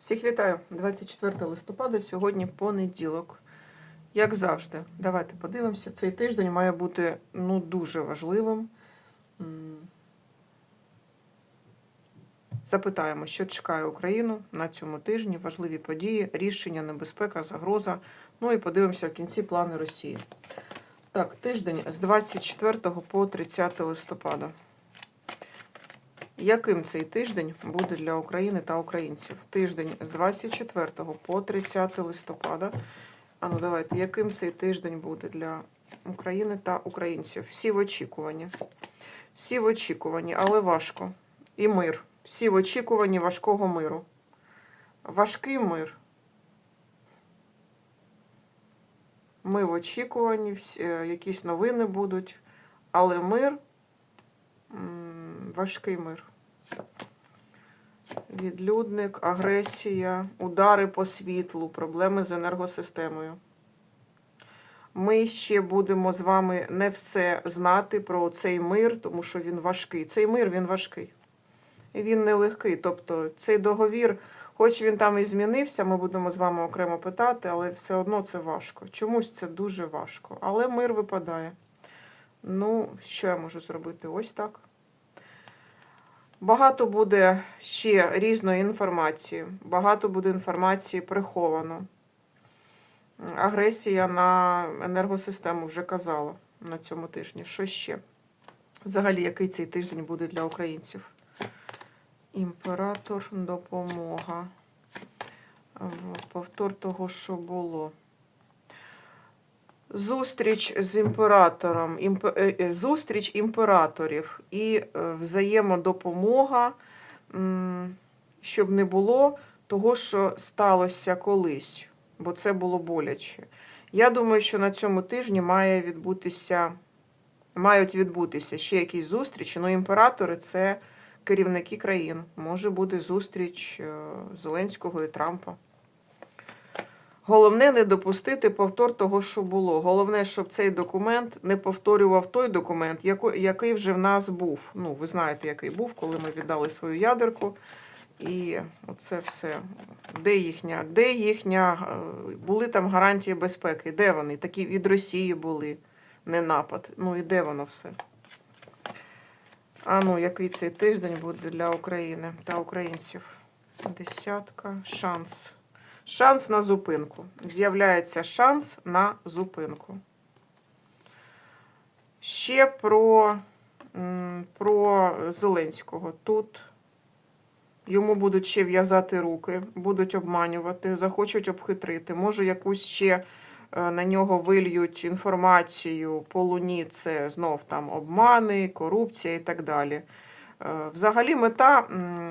Всіх вітаю! 24 листопада, сьогодні понеділок. Як завжди, давайте подивимося. Цей тиждень має бути ну, дуже важливим. Запитаємо, що чекає Україну на цьому тижні, важливі події, рішення, небезпека, загроза. Ну і подивимося в кінці плани Росії. Так, тиждень з 24 по 30 листопада. Яким цей тиждень буде для України та українців? Тиждень з 24 по 30 листопада. А ну давайте, яким цей тиждень буде для України та українців? Всі в очікуванні. Всі в очікуванні, але важко. І мир. Всі в очікуванні важкого миру. Важкий мир. Ми в очікуванні, е, якісь новини будуть, але мир, важкий мир. Відлюдник, агресія, удари по світлу, проблеми з енергосистемою. Ми ще будемо з вами не все знати про цей мир, тому що він важкий. Цей мир він важкий. І він нелегкий. Тобто цей договір, хоч він там і змінився, ми будемо з вами окремо питати, але все одно це важко. Чомусь це дуже важко. Але мир випадає. Ну, що я можу зробити? Ось так. Багато буде ще різної інформації. Багато буде інформації приховано. Агресія на енергосистему вже казала на цьому тижні. Що ще? Взагалі, який цей тиждень буде для українців? Імператор, допомога. Повтор того, що було. Зустріч з імператором, імп... е, е, зустріч імператорів і е, взаємодопомога, щоб не було того, що сталося колись, бо це було боляче. Я думаю, що на цьому тижні має відбутися, мають відбутися ще якісь зустрічі. Ну, імператори це керівники країн. Може бути зустріч Зеленського і Трампа. Головне не допустити повтор того, що було. Головне, щоб цей документ не повторював той документ, який вже в нас був. Ну, ви знаєте, який був, коли ми віддали свою ядерку. І оце все. Де їхня, де їхня, е, були там гарантії безпеки? Де вони? Такі від Росії були, не напад. Ну і де воно все? А ну, який цей тиждень буде для України та українців? Десятка, шанс. Шанс на зупинку. З'являється шанс на зупинку. Ще про, про Зеленського. Тут йому будуть ще в'язати руки, будуть обманювати, захочуть обхитрити. Може, якусь ще е, на нього вильють інформацію по луні. Це знов там обмани, корупція і так далі. Е, Взагалі мета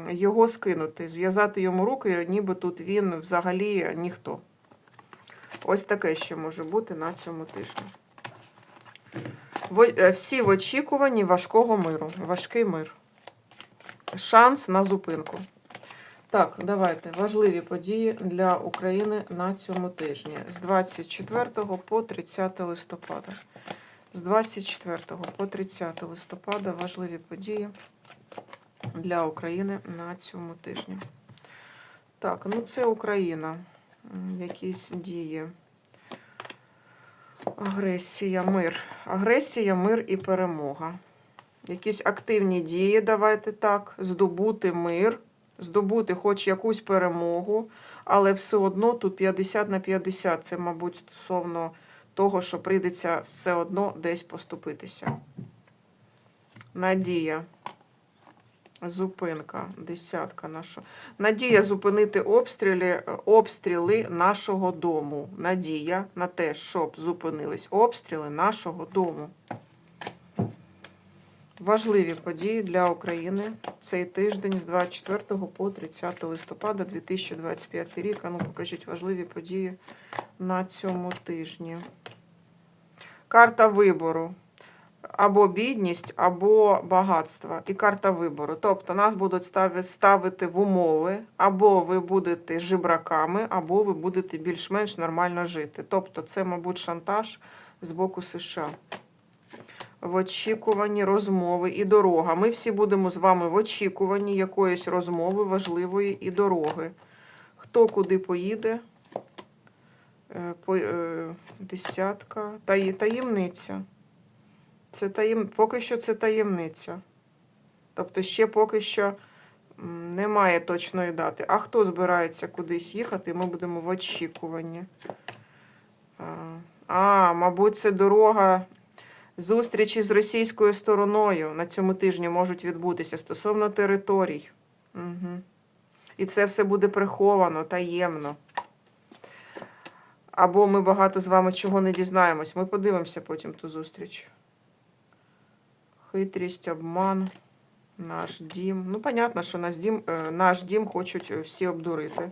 його скинути, зв'язати йому руки, ніби тут він взагалі ніхто. Ось таке ще може бути на цьому тижні. Е, Всі в очікуванні важкого миру. Важкий мир. Шанс на зупинку. Так, давайте. Важливі події для України на цьому тижні. З 24 по 30 листопада. З 24 по 30 листопада важливі події для України на цьому тижні. Так, ну це Україна. Якісь дії. Агресія, мир. Агресія, мир і перемога. Якісь активні дії, давайте так. Здобути мир, здобути хоч якусь перемогу, але все одно тут 50 на 50. Це, мабуть, стосовно того, що прийдеться все одно десь поступитися. Надія. Зупинка, десятка наша. Надія зупинити обстріли, обстріли нашого дому. Надія на те, щоб зупинились обстріли нашого дому. Важливі події для України цей тиждень з 24 по 30 листопада 2025 рік. А ну покажіть важливі події на цьому тижні. Карта вибору або бідність, або багатство. І карта вибору. Тобто нас будуть ставити в умови, або ви будете жебраками, або ви будете більш-менш нормально жити. Тобто це, мабуть, шантаж з боку США. В очікуванні розмови і дорога. Ми всі будемо з вами в очікуванні якоїсь розмови важливої і дороги. Хто куди поїде? Е, е, Десятка. Таємниця. Це таєм... Поки що це таємниця. Тобто ще поки що немає точної дати. А хто збирається кудись їхати, ми будемо в очікуванні. А, мабуть, це дорога. Зустрічі з російською стороною на цьому тижні можуть відбутися стосовно територій. Угу. І це все буде приховано, таємно. Або ми багато з вами чого не дізнаємось. Ми подивимося потім ту зустріч. Хитрість, обман, наш дім. Ну, понятно, що наш дім, е, наш дім хочуть е, всі обдурити.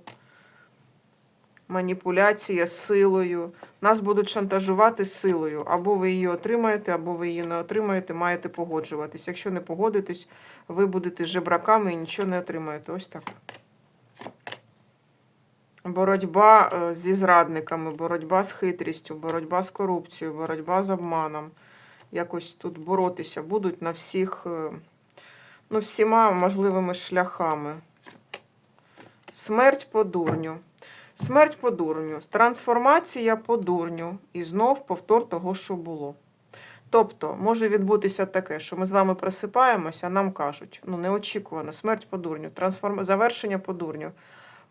Маніпуляція силою. Нас будуть шантажувати силою. Або ви її отримаєте, або ви її не отримаєте, маєте погоджуватись. Якщо не погодитесь, ви будете жебраками і нічого не отримаєте. Ось так. Боротьба е, зі зрадниками, боротьба з хитрістю, боротьба з корупцією, боротьба з обманом. Якось тут боротися будуть на всіх, е, ну, всіма можливими шляхами. Смерть по дурню. Смерть по дурню, трансформація по дурню і знов повтор того, що було. Тобто, може відбутися таке, що ми з вами просипаємося, а нам кажуть, ну неочікувано, смерть по дурню, трансформ... завершення по дурню.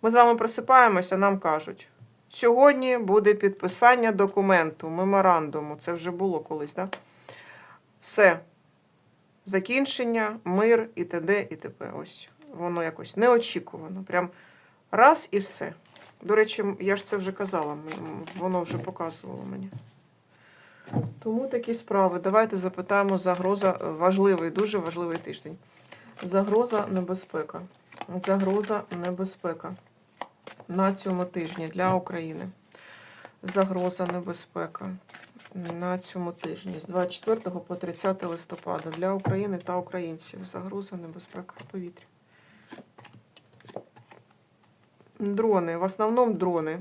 Ми з вами просипаємося, нам кажуть, сьогодні буде підписання документу, меморандуму. Це вже було колись, так? Да? Все. Закінчення, мир і т.д. і т.п. Ось воно якось неочікувано. Прям раз і все. До речі, я ж це вже казала, воно вже показувало мені. Тому такі справи. Давайте запитаємо загроза, важливий, дуже важливий тиждень. Загроза небезпека. Загроза небезпека на цьому тижні для України. Загроза небезпека на цьому тижні з 24 по 30 листопада для України та українців. Загроза небезпека з повітря. Дрони, в основному дрони.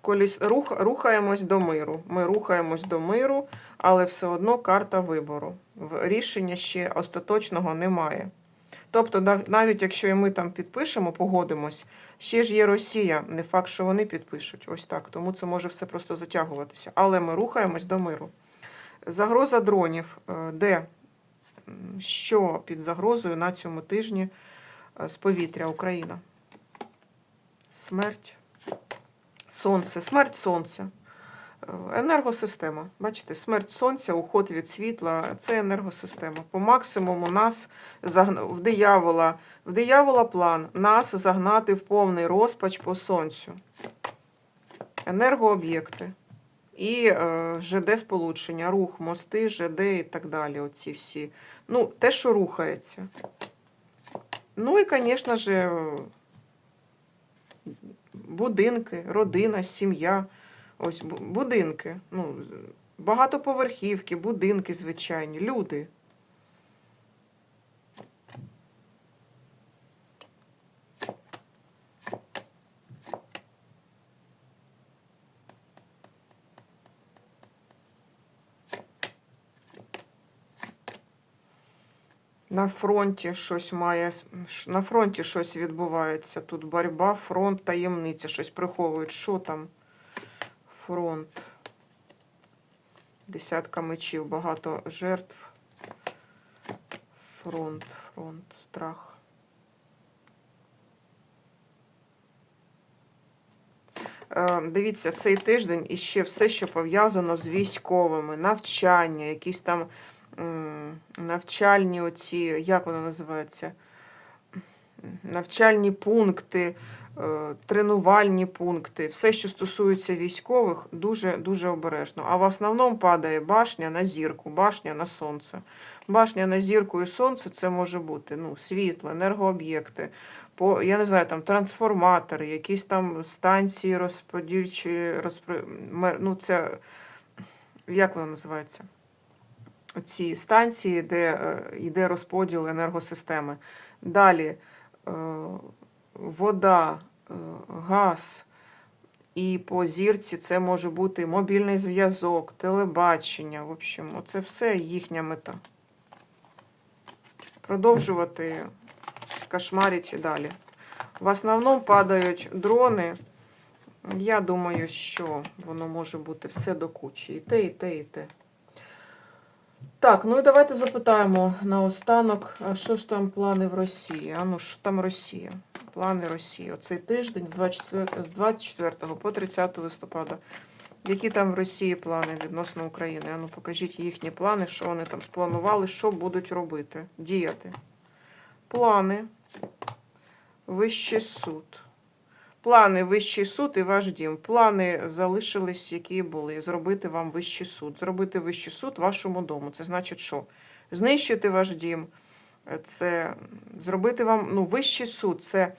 Колись рух, рухаємось до миру. Ми рухаємось до миру, але все одно карта вибору. Рішення ще остаточного немає. Тобто, навіть якщо і ми там підпишемо, погодимось, ще ж є Росія. Не факт, що вони підпишуть. Ось так. Тому це може все просто затягуватися. Але ми рухаємось до миру. Загроза дронів. Е, Де? Що під загрозою на цьому тижні е, з повітря Україна? Смерть. Сонце, смерть сонця. Е, Енергосистема. Бачите, смерть сонця, уход від світла це енергосистема. По максимуму нас в диявола, в диявола план нас загнати в повний розпач по сонцю. Енергооб'єкти. І е, ЖД сполучення, рух, мости, ЖД і так далі. Оці всі. Ну, те, що рухається. Ну і, звісно ж, будинки, родина, сім'я. Ось будинки. Ну, багатоповерхівки, будинки звичайні, люди. На фронті щось має на фронті щось відбувається. Тут боротьба, фронт, таємниця, щось приховують. Що там? Фронт. Десятка мечів, багато жертв. Фронт, фронт, страх. Е, Дивіться, цей тиждень і ще все, що пов'язано з військовими, навчання, якісь там навчальні оці, як воно називається? Навчальні пункти, тренувальні пункти, все, що стосується військових, дуже дуже обережно. А в основному падає башня на зірку, башня на сонце. Башня на зірку і сонце це може бути ну, світло, енергооб'єкти, по, я не знаю, там трансформатори, якісь там станції розподільчі, розпри... мер- ну, це як воно називається? Ці станції, де е, йде розподіл енергосистеми. Далі е, вода, е, газ. І по зірці це може бути мобільний зв'язок, телебачення. В общем, це все їхня мета. продовжувати кошмарити далі. В основному падають дрони. Я думаю, що воно може бути все до кучі. І те, і те, і те. Так, ну і давайте запитаємо наостанок, а що ж там плани в Росії? А ну що там Росія? Плани Росії. Оцей тиждень з 24, з 24 по 30 листопада. Які там в Росії плани відносно України? А ну покажіть їхні плани, що вони там спланували, що будуть робити, діяти. Плани. Вищий суд. Плани Вищий суд і ваш дім. Плани залишились, які були. Зробити вам Вищий суд. Зробити Вищий суд вашому дому. Це значить що? Знищити ваш дім. Це зробити вам ну, Вищий суд. Це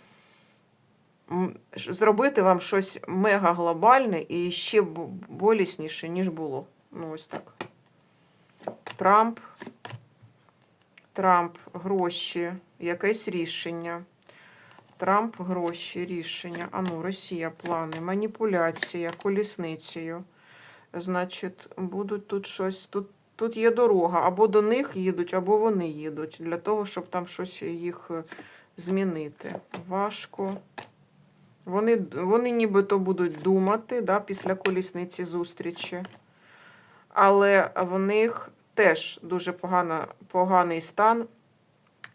зробити вам щось мега глобальне і ще болісніше, ніж було. Ну, ось так. Трамп. Трамп, гроші, якесь рішення. Трамп, гроші, рішення. А ну, Росія, плани, маніпуляція, колісницею. Значить, будуть тут щось. Тут, тут є дорога. Або до них їдуть, або вони їдуть. Для того, щоб там щось їх е, змінити. Важко. Вони, вони нібито будуть думати да, після колісниці зустрічі. Але в них теж дуже погана, поганий стан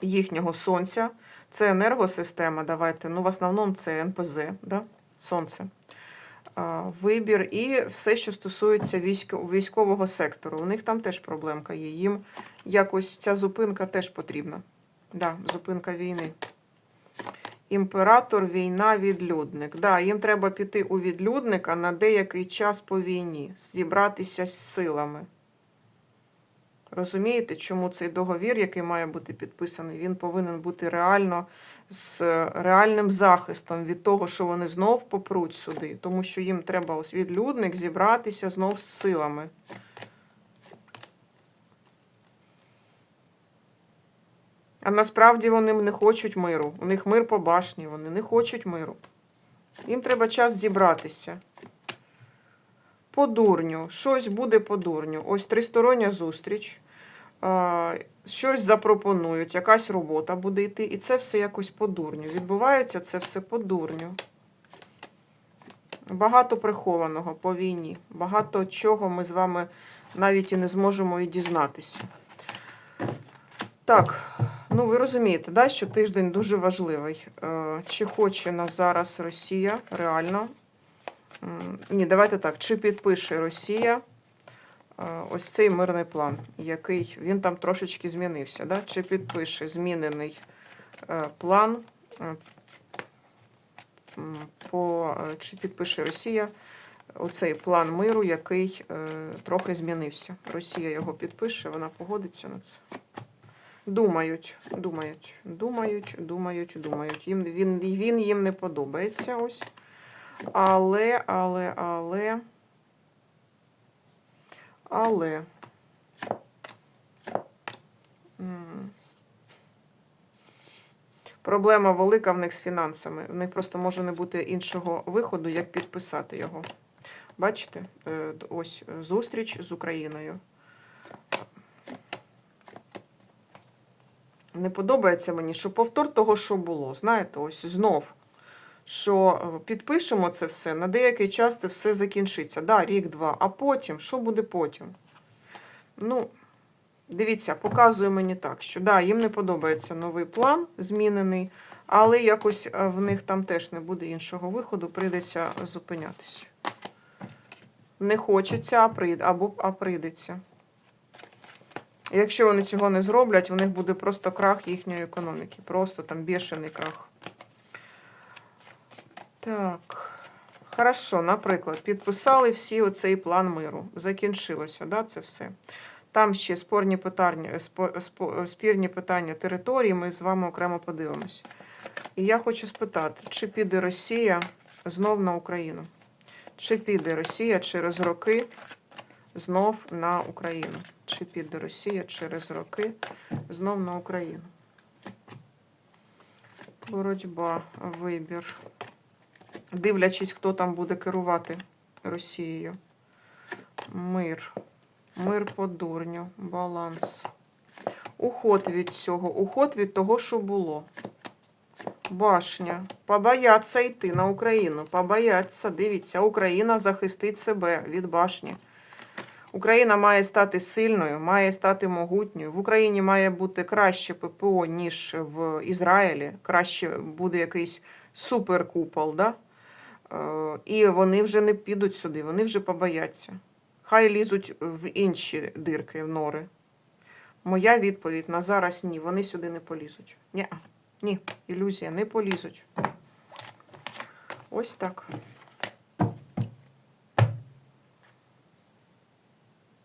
їхнього сонця. Це енергосистема, давайте. Ну, в основному це НПЗ, да? сонце. Вибір і все, що стосується військо- військового сектору. У них там теж проблемка є. Їм якось ця зупинка теж потрібна. Да, зупинка війни. Імператор, війна, відлюдник. Да, їм треба піти у відлюдника на деякий час по війні, зібратися з силами. Розумієте, чому цей договір, який має бути підписаний, він повинен бути реально з реальним захистом від того, що вони знов попруть сюди, тому що їм треба ось відлюдник зібратися знов з силами. А насправді вони не хочуть миру. У них мир по башні, вони не хочуть миру. Їм треба час зібратися. По дурню. Щось буде по дурню. Ось тристороння зустріч. Щось запропонують, якась робота буде йти. І це все якось по дурню. Відбувається це все по дурню. Багато прихованого по війні. Багато чого ми з вами навіть і не зможемо і дізнатися. Так, ну ви розумієте, да, що тиждень дуже важливий. Е, Чи хоче нас зараз Росія реально? Ні, давайте так. Чи підпише Росія е, ось цей мирний план, який він там трошечки змінився, да? Чи підпише змінений е, план е, по чи підпише Росія оцей план миру, який трохи змінився. Росія його підпише, вона погодиться на це. Думають, думають, думають, думають, думають. Їм він, він їм не подобається ось. Але, але, але. Але. Проблема велика в них з фінансами. В них просто може не бути іншого виходу, як підписати його. Бачите? Е, Ось е, зустріч з Україною. Не подобається мені, що повтор того, що було. Знаєте, ось знов. Що е, підпишемо це все, на деякий час це все закінчиться. Да, рік-два. А потім, що буде потім? Ну, дивіться, показує мені так, що да, їм не подобається новий план змінений, але якось е, в них там теж не буде іншого виходу, прийдеться зупинятися. Не хочеться, або а прийдеться. Якщо вони цього не зроблять, у них буде просто крах їхньої економіки. Просто там бешений крах. Так. Хорошо, наприклад, підписали всі оцей план миру. Закінчилося, да, це все. Там ще спорні питання, спірні питання території, ми з вами окремо подивимось. І я хочу спитати, чи піде Росія знов на Україну? Чи піде Росія через роки знов на Україну? Чи піде Росія через роки знов на Україну? Боротьба, вибір. Дивлячись, хто там буде керувати Росією. Мир. Мир по дурню. Баланс. Уход від цього, уход від того, що було. Башня. Побояться йти на Україну. Побояться. Дивіться, Україна захистить себе від башні. Україна має стати сильною, має стати могутньою. В Україні має бути краще ППО, ніж в Ізраїлі. Краще буде якийсь суперкупол, да? Е, І вони вже не підуть сюди, вони вже побояться. Хай лізуть в інші дирки, в нори. Моя відповідь на зараз ні, вони сюди не полізуть. Ні, ні, ілюзія, не полізуть. Ось так.